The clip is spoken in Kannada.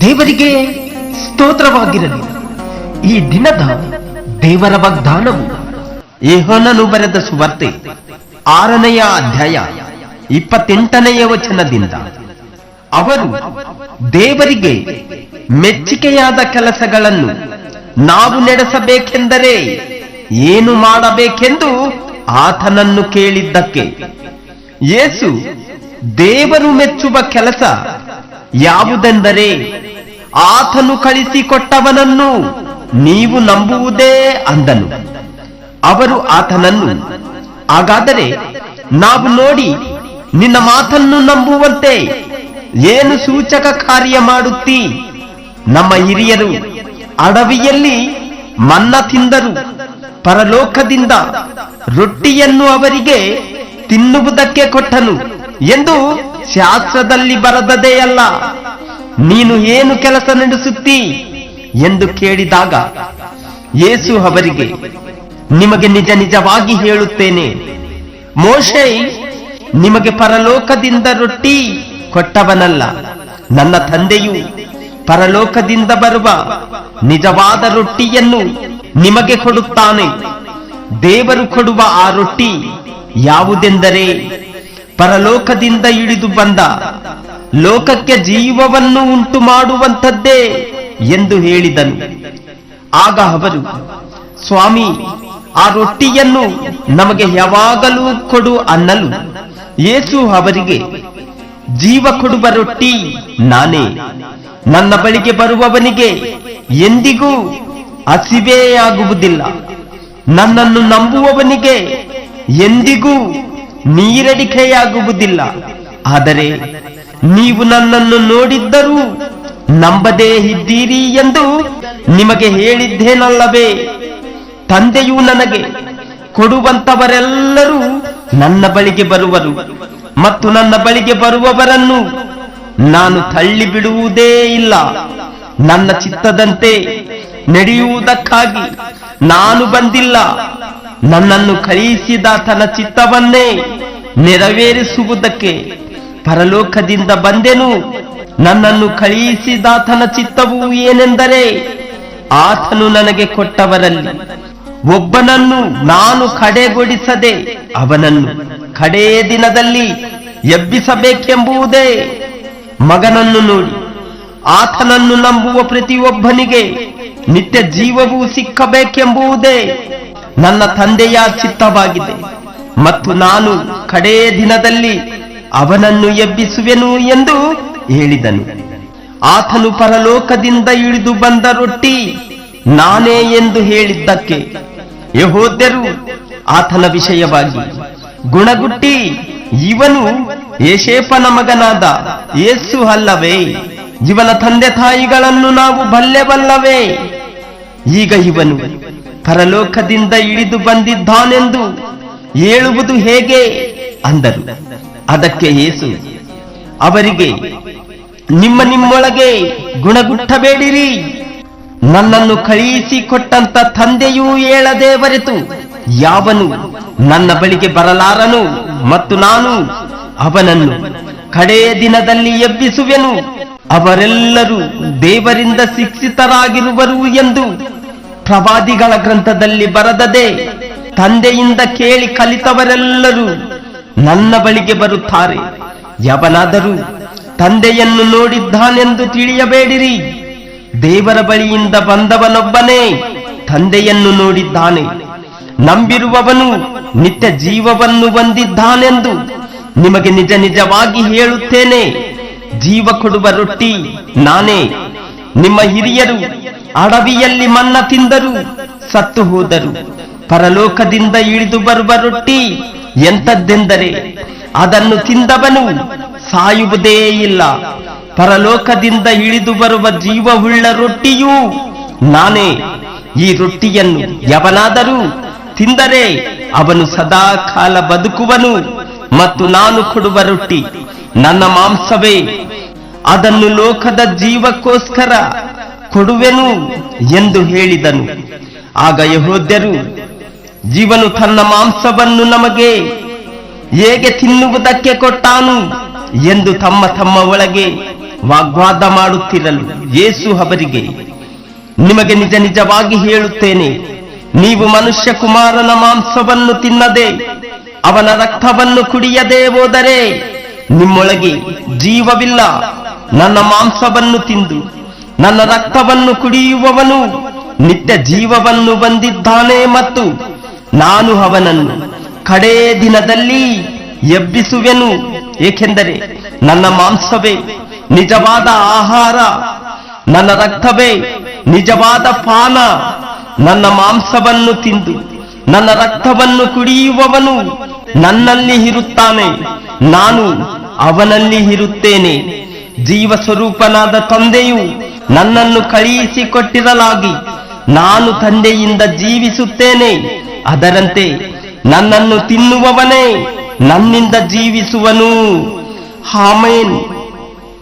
ದೇವರಿಗೆ ಸ್ತೋತ್ರವಾಗಿರಲಿ. ಈ ದಿನದ ದೇವರ ವಾಗ್ದಾನವು ಯೆಹೋವನನು ಬರೆದ ಸುವಾರ್ತೆ ಆರನೆಯ ಅಧ್ಯಾಯ ಇಪ್ಪತ್ತೆಂಟನೆಯ ವಚನದಿಂದ. ಅವರು ದೇವರಿಗೆ ಮೆಚ್ಚುಗೆಯಾದ ಕೆಲಸಗಳನ್ನು ನಾವು ನಡೆಸಬೇಕೆಂದರೆ ಏನು ಮಾಡಬೇಕೆಂದು ಆತನನ್ನು ಕೇಳಿದ್ದಕ್ಕೆ ಯೇಸು ದೇವರು ಮೆಚ್ಚುವ ಕೆಲಸ ಯಾವುದೆಂದರೆ ಆತನು ಕಳಿಸಿಕೊಟ್ಟವನನ್ನು ನೀವು ನಂಬುವುದೇ ಅಂದನು. ಅವರು ಆತನನ್ನು, ಹಾಗಾದರೆ ನಾವು ನೋಡಿ ನಿನ್ನ ಮಾತನ್ನು ನಂಬುವಂತೆ ಏನು ಸೂಚಕ ಕಾರ್ಯ ಮಾಡುತ್ತಿ? ನಮ್ಮ ಹಿರಿಯರು ಅಡವಿಯಲ್ಲಿ ಮನ್ನ ತಿಂದರು, ಪರಲೋಕದಿಂದ ರೊಟ್ಟಿಯನ್ನು ಅವರಿಗೆ ತಿನ್ನುವುದಕ್ಕೆ ಕೊಟ್ಟನು ಎಂದು ಶಾಸ್ತ್ರದಲ್ಲಿ ಬರದದೇ ಅಲ್ಲ. ನೀನು ಏನು ಕೆಲಸ ನಡೆಸುತ್ತಿ ಎಂದು ಕೇಳಿದಾಗ ಯೇಸು ಅವರಿಗೆ, ನಿಮಗೆ ನಿಜ ನಿಜವಾಗಿ ಹೇಳುತ್ತೇನೆ. ಮೋಶೆ, ನಿಮಗೆ ಪರಲೋಕದಿಂದ ರೊಟ್ಟಿ ಕೊಟ್ಟವನಲ್ಲ. ನನ್ನ ತಂದೆಯು ಪರಲೋಕದಿಂದ ಬರುವ ನಿಜವಾದ ರೊಟ್ಟಿಯನ್ನು ನಿಮಗೆ ಕೊಡುತ್ತಾನೆ. ದೇವರು ಕೊಡುವ ಆ ರೊಟ್ಟಿ ಯಾವುದೆಂದರೆ ಪರಲೋಕದಿಂದ ಇಳಿದು ಬಂದ ಲೋಕಕ್ಕೆ ಜೀವವನ್ನು ಉಂಟು ಮಾಡುವಂಥದ್ದೇ ಎಂದು ಹೇಳಿದನು. ಆಗ ಅವರು, ಸ್ವಾಮಿ, ಆ ರೊಟ್ಟಿಯನ್ನು ನಮಗೆ ಯಾವಾಗಲೂ ಕೊಡು ಅನ್ನಲು ಯೇಸು ಅವರಿಗೆ, ಜೀವ ಕೊಡುವ ರೊಟ್ಟಿ ನಾನೇ. ನನ್ನ ಬಳಿಗೆ ಬರುವವನಿಗೆ ಎಂದಿಗೂ ಹಸಿವೆಯಾಗುವುದಿಲ್ಲ. ನನ್ನನ್ನು ನಂಬುವವನಿಗೆ ಎಂದಿಗೂ ನೀರಡಿಕೆಯಾಗುವುದಿಲ್ಲ. ಆದರೆ ನೀವು ನನ್ನನ್ನು ನೋಡಿದ್ದರೂ ನಂಬದೇ ಇದ್ದೀರಿ ಎಂದು ನಿಮಗೆ ಹೇಳಿದ್ದೇನಲ್ಲವೇ? ತಂದೆಯು ನನಗೆ ಕೊಡುವಂತವರೆಲ್ಲರೂ ನನ್ನ ಬಳಿಗೆ ಬರುವರು ಮತ್ತು ನನ್ನ ಬಳಿಗೆ ಬರುವವರನ್ನು ನಾನು ತಳ್ಳಿ ಬಿಡುವುದೇ ಇಲ್ಲ. ನನ್ನ ಚಿತ್ತದಂತೆ ನಡೆಯುವುದಕ್ಕಾಗಿ ನಾನು ಬಂದಿಲ್ಲ. ನನ್ನನ್ನು ಕಳುಹಿಸಿದ ತನ್ನ ಚಿತ್ತವನ್ನೇ ನೆರವೇರಿಸುವುದಕ್ಕೆ ಪರಲೋಕದಿಂದ ಬಂದೆನು. ನನ್ನನ್ನು ಕಳುಹಿಸಿದಾತನ ಚಿತ್ತವು ಏನೆಂದರೆ ಆತನು ನನಗೆ ಕೊಟ್ಟವರಲ್ಲಿ ಒಬ್ಬನನ್ನು ನಾನು ಕಡೆಗೊಡಿಸದೆ ಅವನನ್ನು ಕಡೇ ದಿನದಲ್ಲಿ ಎಬ್ಬಿಸಬೇಕೆಂಬುವುದೇ. ಮಗನನ್ನು ನೋಡಿ ಆತನನ್ನು ನಂಬುವ ಪ್ರತಿಯೊಬ್ಬನಿಗೆ ನಿತ್ಯ ಜೀವವು ಸಿಕ್ಕಬೇಕೆಂಬುದೇ ನನ್ನ ತಂದೆಯ ಚಿತ್ತವಾಗಿದೆ. ಮತ್ತು ನಾನು ಕಡೇ ದಿನದಲ್ಲಿ ಅವನನ್ನು ಎಬ್ಬಿಸುವೆನು ಎಂದು ಹೇಳಿದನು. ಆತನು ಪರಲೋಕದಿಂದ ಇಳಿದು ಬಂದ ರೊಟ್ಟಿ ನಾನೇ ಎಂದು ಹೇಳಿದ್ದಕ್ಕೆ ಯಹೋದ್ಯರು ಆತನ ವಿಷಯವಾಗಿ, ಗುಣಗುಟ್ಟಿ, ಇವನು ಯಶೇಪನ ಮಗನಾದ ಯೇಸು ಅಲ್ಲವೇ, ಇವನ ತಂದೆ ತಾಯಿಗಳನ್ನು ನಾವು ಬಲ್ಲೆವಲ್ಲವೇ? ಈಗ ಇವನು ಪರಲೋಕದಿಂದ ಇಳಿದು ಬಂದಿದ್ದಾನೆಂದು ಹೇಳುವುದು ಹೇಗೆ ಅಂದರು ಅದಕ್ಕೆ ಏಸು ಅವರಿಗೆ, ನಿಮ್ಮ ನಿಮ್ಮೊಳಗೆ ಗುಣಗುಟ್ಟಬೇಡಿರಿ. ನನ್ನನ್ನು ಕಳುಹಿಸಿಕೊಟ್ಟಂತ ತಂದೆಯೂ ಹೇಳದೆ ಬರೆತು. ಯಾವನು ನನ್ನ ಬಳಿಗೆ ಬರಲಾರನು ಮತ್ತು ನಾನು ಅವನನ್ನು ಕಡೆಯ ದಿನದಲ್ಲಿ ಎಬ್ಬಿಸುವೆನು. ಅವರೆಲ್ಲರೂ ದೇವರಿಂದ ಶಿಕ್ಷಿತರಾಗಿರುವರು ಎಂದು ಪ್ರವಾದಿಗಳ ಗ್ರಂಥದಲ್ಲಿ ಬರದದೆ ತಂದೆಯಿಂದ ಕೇಳಿ ಕಲಿತವರೆಲ್ಲರೂ ನನ್ನ ಬಳಿಗೆ ಬರುತ್ತಾರೆ. ಯವನಾದರೂ ತಂದೆಯನ್ನು ನೋಡಿದ್ದಾನೆಂದು ತಿಳಿಯಬೇಡಿರಿ. ದೇವರ ಬಳಿಯಿಂದ ಬಂದವನೊಬ್ಬನೇ ತಂದೆಯನ್ನು ನೋಡಿದ್ದಾನೆ. ನಂಬಿರುವವನು ನಿತ್ಯ ಜೀವವನ್ನು ಹೊಂದಿದ್ದಾನೆಂದು ನಿಮಗೆ ನಿಜ ನಿಜವಾಗಿ ಹೇಳುತ್ತೇನೆ. ಜೀವ ಕೊಡುವ ರೊಟ್ಟಿ ನಾನೇ. ನಿಮ್ಮ ಹಿರಿಯರು ಅಡವಿಯಲ್ಲಿ ಮನ್ನ ತಿಂದರು, ಸತ್ತು ಹೋದರು. ಪರಲೋಕದಿಂದ ಇಳಿದು ಬರುವ ರೊಟ್ಟಿ ಎಂಥದ್ದೆಂದರೆ ಅದನ್ನು ತಿಂದವನು ಸಾಯುವುದೇ ಇಲ್ಲ. ಪರಲೋಕದಿಂದ ಇಳಿದು ಬರುವ ಜೀವವುಳ್ಳ ರೊಟ್ಟಿಯೂ ನಾನೇ. ಈ ರೊಟ್ಟಿಯನ್ನು ಯವನಾದರೂ ತಿಂದರೆ ಅವನು ಸದಾ ಕಾಲ ಬದುಕುವನು ಮತ್ತು ನಾನು ಕೊಡುವ ರೊಟ್ಟಿ ನನ್ನ ಮಾಂಸವೇ. ಅದನ್ನು ಲೋಕದ ಜೀವಕ್ಕೋಸ್ಕರ ಕೊಡುವೆನು ಎಂದು ಹೇಳಿದನು. ಆಗ ಯಹೋದ್ಯರು, ಜೀವನು ತನ್ನ ಮಾಂಸವನ್ನು ನಮಗೆ ಹೇಗೆ ತಿನ್ನುವುದಕ್ಕೆ ಕೊಟ್ಟಾನು? ಎಂದು ತಮ್ಮ ತಮ್ಮ ಒಳಗೆ ವಾಗ್ವಾದ ಮಾಡುತ್ತಿರಲು ಯೇಸು ಅವರಿಗೆ, ನಿಮಗೆ ನಿಜ ನಿಜವಾಗಿ ಹೇಳುತ್ತೇನೆ, ನೀವು ಮನುಷ್ಯ ಕುಮಾರನ ಮಾಂಸವನ್ನು ತಿನ್ನದೆ ಅವನ ರಕ್ತವನ್ನು ಕುಡಿಯದೇ ಹೋದರೆ ನಿಮ್ಮೊಳಗೆ ಜೀವವಿಲ್ಲ, ನನ್ನ ಮಾಂಸವನ್ನು ತಿಂದು ನನ್ನ ರಕ್ತವನ್ನು ಕುಡಿಯುವವನು ನಿತ್ಯ ಜೀವವನ್ನು ಬಂದಿದ್ದಾನೆ ಮತ್ತು ನಾನು ಅವನನ್ನು ಕಡೇ ದಿನದಲ್ಲಿ ಎಬ್ಬಿಸುವೆನು. ಏಕೆಂದರೆ ನನ್ನ ಮಾಂಸವೇ ನಿಜವಾದ ಆಹಾರ, ನನ್ನ ರಕ್ತವೇ ನಿಜವಾದ ಪಾನ. ನನ್ನ ಮಾಂಸವನ್ನು ತಿಂದು ನನ್ನ ರಕ್ತವನ್ನು ಕುಡಿಯುವವನು ನನ್ನಲ್ಲಿ ಇರುತ್ತಾನೆ, ನಾನು ಅವನಲ್ಲಿ ಇರುತ್ತೇನೆ. ಜೀವ ಸ್ವರೂಪನಾದ ತಂದೆಯು ನನ್ನನ್ನು ಕಳುಹಿಸಿಕೊಟ್ಟಿರಲಾಗಿ ನಾನು ತಂದೆಯಿಂದ ಜೀವಿಸುತ್ತೇನೆ. ಅದರಂತೆ ನನ್ನನ್ನು ತಿನ್ನುವವನೇ ನನ್ನಿಂದ ಜೀವಿಸುವನು. ಆಮೇನ್